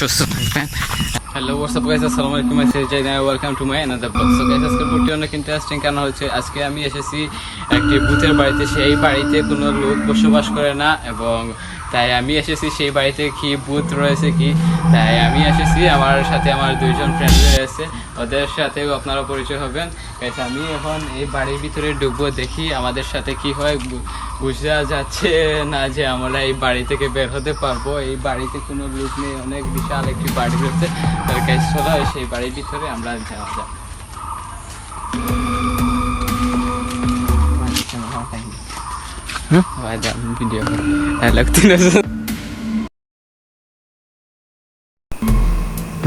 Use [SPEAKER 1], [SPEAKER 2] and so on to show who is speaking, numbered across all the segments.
[SPEAKER 1] সুস্থ থাকবেন। Hello WhatsApp guys আসসালামু আলাইকুম I welcome to my another blog so guys অনেক ইন্টারেস্টিং কেন হচ্ছে আজকে আমি এসেছি একটি ভূতের বাড়িতে। সেই বাড়িতে কোনো লোক বসবাস করে না এবং তাই আমি এসেছি সেই বাড়িতে কি বুথ রয়েছে কি? তাই আমি এসেছি, আমার সাথে আমার দুইজন ফ্রেন্ড রয়েছে। ওদের সাথেও আপনারা পরিচয় হবেন। আমি এখন এই বাড়ির ভিতরে ডুববো দেখি আমাদের সাথে কি হয়। বুঝা যাচ্ছে না যে আমরা এই বাড়ি থেকে বের হতে পারব। এই বাড়িতে কোনো লোক নেই, অনেক বিশাল একটি বাড়ি রয়েছে। তার কাছে চলো সেই বাড়ির ভিতরে আমরা যাওয়া যাক। ভিডিও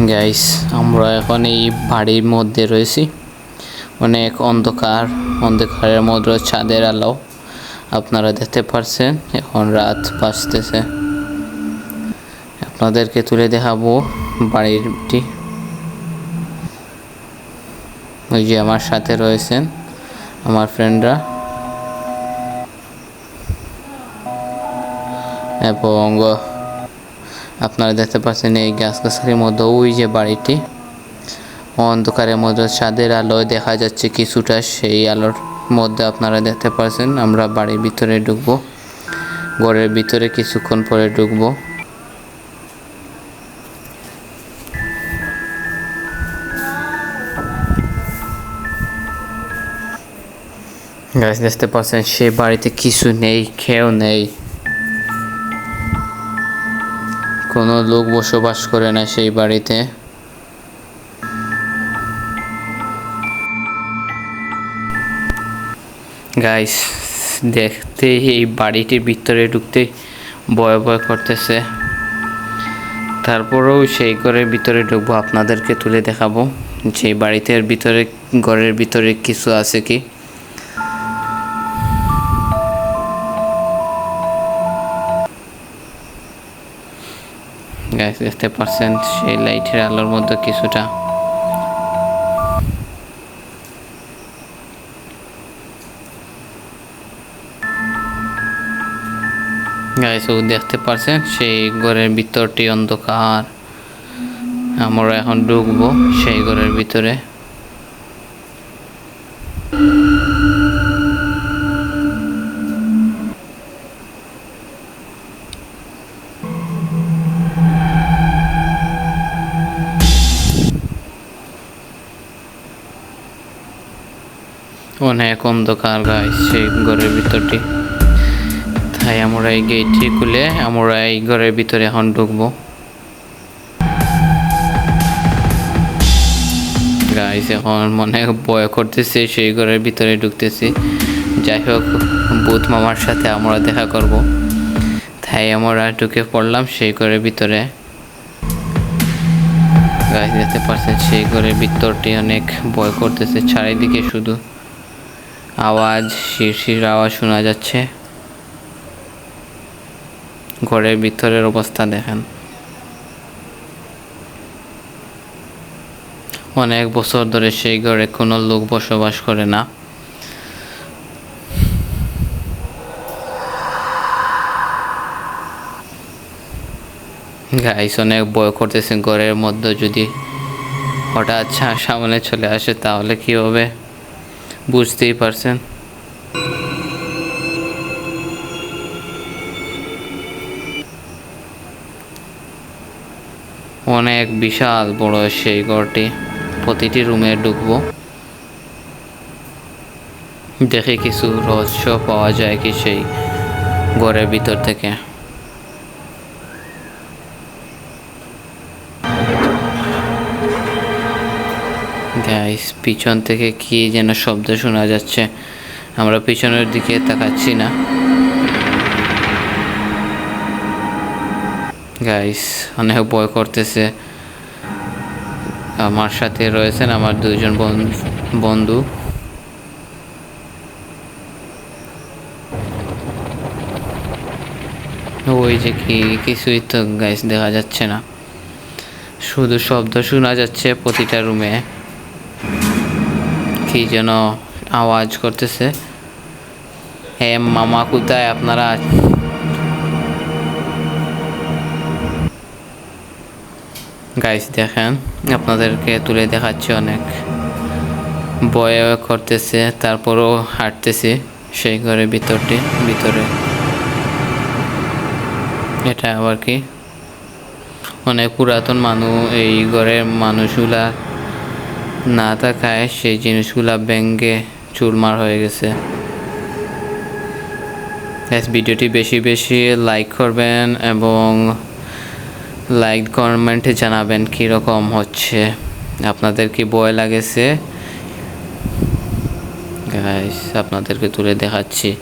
[SPEAKER 1] গাইস আমরা এখন এই বাড়ির মধ্যে রয়েছি। অনেক অন্ধকার, অন্ধকারের মধ্যে ছাদের আলো। আপনারা দেখতে পারছেন, এখন রাত বাজতেছে। আপনাদেরকে তুলে দেখাবো বাড়িটি। ওই যে আমার সাথে রয়েছেন আমার ফ্রেন্ডরা এবং আপনারা দেখতে পাচ্ছেন এই গাছগাছালির মধ্যে ওই যে বাড়িটি। অন্ধকারের মধ্যে ছাদের আলোয় দেখা যাচ্ছে কিছুটা সেই আলোর মধ্যে আপনারা দেখতে পাচ্ছেন, আমরা বাড়ির ভিতরে ঢুকবো। ঘরের ভিতরে কিছুক্ষণ পরে ঢুকবো। গাছ দেখতে পাচ্ছেন, সে বাড়িতে কিছু নেই, খেয়েও নেই। কোনো লোক বসবাস করে না সেই বাড়িতে। গাইস দেখতে এই বাড়িটির ভিতরে ঢুকতে ভয় ভয় করতেছে। তারপরেও সেই ঘরের ভিতরে ঢুকবো, আপনাদেরকে তুলে দেখাবো সেই বাড়িতে ভিতরে, ঘরের ভিতরে কিছু আছে কি। গাইস দেখতে পাচ্ছেন সেই লাইটের আলোর মধ্যে কিছুটা। গাইস ও দেখতে পাচ্ছেন সেই ঘরের ভিতরটি অন্ধকার। আমরা এখন ঢুকবো সেই ঘরের ভিতরে। অনেক অন্ধকার গাইস সেই ঘরের ভিতরটি। তাই আমরা এই গেটটি খুলে আমরা এই ঘরের ভিতরে এখন ঢুকবো। গাইস এখন মনে ভয় করতেছে, সেই ঘরের ভিতরে ঢুকতেছি। যাই হোক, বুধ মামার সাথে আমরা দেখা করব। তাই আমরা ঢুকে পড়লাম সেই ঘরের ভিতরে। গাইস দেখতে পাচ্ছেন, সেই ঘরের ভিতরটি অনেক ভয় করতেছে, চারিদিকে শুধু। আওয়াজ, শিরশির আওয়াজ শোনা যাচ্ছে। ঘরের ভিতরের অবস্থা দেখেন। অনেক বছর ধরে সেই ঘরে কোনো লোক বসবাস করে না। গাইস অনেক ভয় করতেছে ঘরের মধ্যে যদি হঠাৎ সামনে চলে আসে, তাহলে কি হবে? বুঝতেই পারছেন। অনেক বিশাল বড় সেই ঘরটি। প্রতিটি রুমে ঢুকবো। দেখে কিছু রহস্য পাওয়া যায় কি সেই ঘরের ভিতর থেকে। গাইস পিছন থেকে কি যেন শব্দ শোনা যাচ্ছে। আমরা পিছনের দিকে তাকাচ্ছি না। গাইস অনেক ভয় করতেছে। আমার সাথে রয়েছেন আমার দুইজন বন- বন্ধু। ওই যে কি, কিছুই তো গাইস দেখা যাচ্ছে না। শুধু শব্দ শোনা যাচ্ছে প্রতিটা রুমে কি যেন আওয়াজ করতেছে। হে মামা, কোথায় আপনারা? গাইস দেখেন, আপনাদেরকে তুলে দেখাচ্ছি অনেক। বয় করতেছে, তারপরও হাঁটতেছে সেই ঘরের ভিতরটি, ভিতরে। এটা আবার কি? অনেক পুরাতন মানুষ এই ঘরের মানুষগুলা না থাকায় সেই জিনিসগুলা ব্যাঙ্গে চুরমার হয়ে গেছে। ভিডিওটি বেশি বেশি লাইক করবেন এবং লাইক কমেন্টে জানাবেন কীরকম হচ্ছে। আপনাদের কি ভয় লাগেছে? গাইস আপনাদেরকে তুলে দেখাচ্ছি।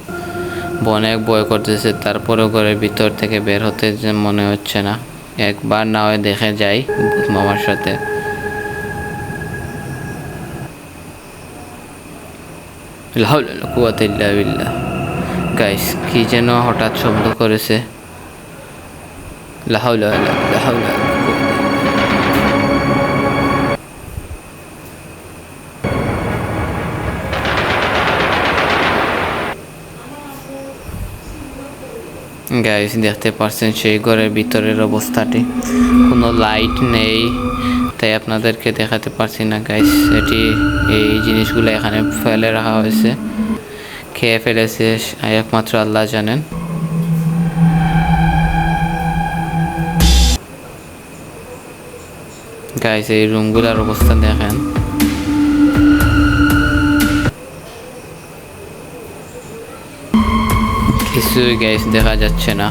[SPEAKER 1] অনেক ভয় করতেছে, তারপরেও ঘরের ভিতর থেকে বের হতে মনে হচ্ছে না। একবার না হয় দেখে যাই মামার সাথে। গাইস কি যেন হঠাৎ শব্দ করেছে। লাহাউলা লাহাউলা গাইস দেখতে পাচ্ছেন সেই ঘরের ভিতরের অবস্থাটি। কোনো লাইট নেই। তাই আপনাদেরকে দেখাতে পারছি না গাইস এটি, এই জিনিসগুলো এখানে ফেলে রাখা হয়েছে। খেয়ে ফেলেছে একমাত্র আল্লাহ জানেন। গাইস এই রুমগুলোর অবস্থা দেখেন। কিছুই গাইস দেখা যাচ্ছে না।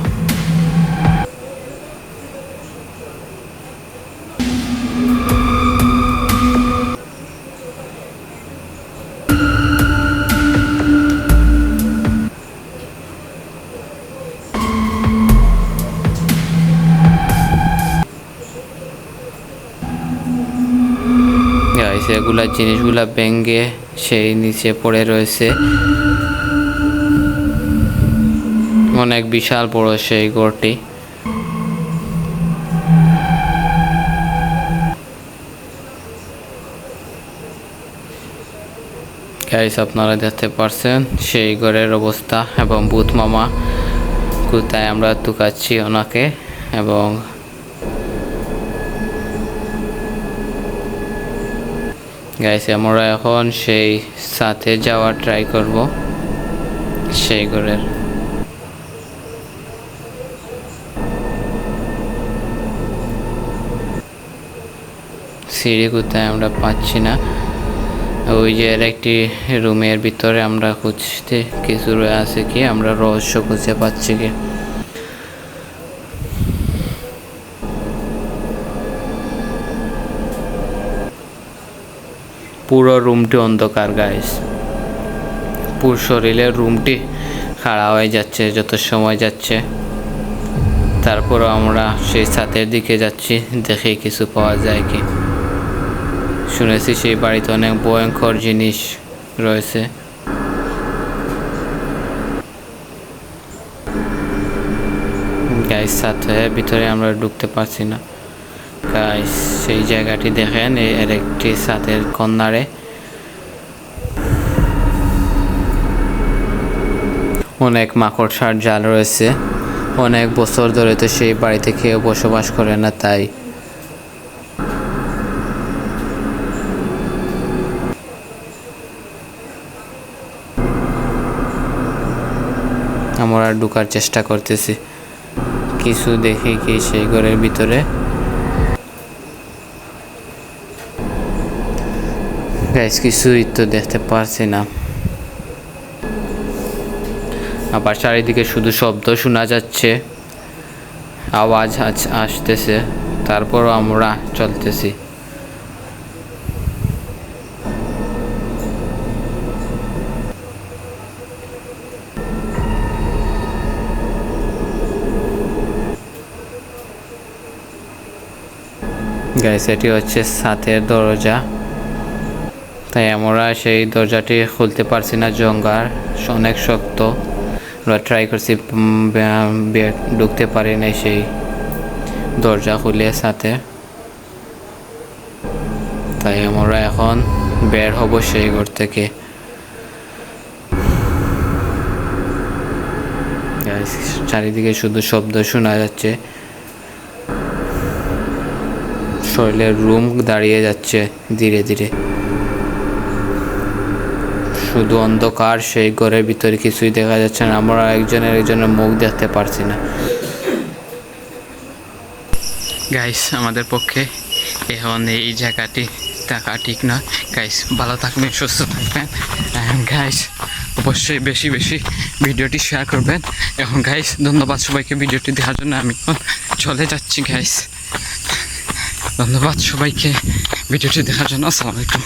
[SPEAKER 1] গাইস এগুলা জিনিসগুলা ব্যাঙ্গে সেই নিচে পড়ে রয়েছে। অনেক বিশাল বড় সেই গড়টি গাইস আপনারা দেখতে পারছেন সেই ঘরের অবস্থা এবং ভূত মামা কোথায় আমরা তুকাচ্ছি ওনাকে এবং গাইস আমরা এখন সেই সাথে যাওয়ার ট্রাই করব। সেই ঘরের। সিঁড়ি কোথায় আমরা পাচ্ছি না। ওই যে একটি রুমের ভিতরে আমরা খুঁজতে, কিছু আছে কি? আমরা রহস্য খুঁজে পাচ্ছি কি? পুরো রুমটি অন্ধকার গাইস পুরো শরীরের রুমটি খাড়া হয়ে যাচ্ছে, যত সময় যাচ্ছে। তারপরও আমরা সেই ছাতের দিকে যাচ্ছি, দেখে কিছু পাওয়া যায় কি। শুনেছি সেই বাড়িতে অনেক ভয়ঙ্কর জিনিস রয়েছে। গাইস সাথে ভিতরে আমরা ঢুকতে পারছি না। গাইস সেই জায়গাটি দেখেন এর একটি সাথের কন্যারে। অনেক মাকড়সার জাল রয়েছে। অনেক বছর ধরে তো সেই বাড়িতে কেউ বসবাস করে না, তাই। আমরা ঢুকার চেষ্টা করতেছি। কিছু দেখি কি সেই ঘরের ভিতরে। গাইস কিছুই তো দেখতে পারছি না আবার চারিদিকে শুধু শব্দ শোনা যাচ্ছে আওয়াজ আসতেছে তারপরও আমরা চলতেছি গাইস এটি হচ্ছে সাথের দরজা তাই আমরা সেই দরজাটি খুলতে পারছি না, জঙ্গার অনেক শক্ত। আমরা ট্রাই করছি ঢুকতে পারি নাই সেই দরজা খুলে সাথে। তাই আমরা এখন বের হব সেই ঘর থেকে। চারিদিকে শুধু শব্দ শোনা যাচ্ছে। শরীরের রুম দাঁড়িয়ে যাচ্ছে ধীরে ধীরে। শুধু অন্ধকার, সেই ঘরের ভিতরে কিছুই দেখা যাচ্ছে না। আমরা একজনের একজনের মুখ দেখতে পারছি না। গাইস আমাদের পক্ষে এখন এই জায়গাটি থাকা ঠিক না। গাইস ভালো থাকবেন, সুস্থ থাকবেন। গাইস অবশ্যই বেশি বেশি ভিডিওটি শেয়ার করবেন। এখন গাইস ধন্যবাদ সবাইকে ভিডিওটি দেখার জন্য। আমি এখন চলে যাচ্ছি গাইস ধন্যবাদ সবাইকে ভিডিওটি দেখার জন্য। আসসালামু আলাইকুম।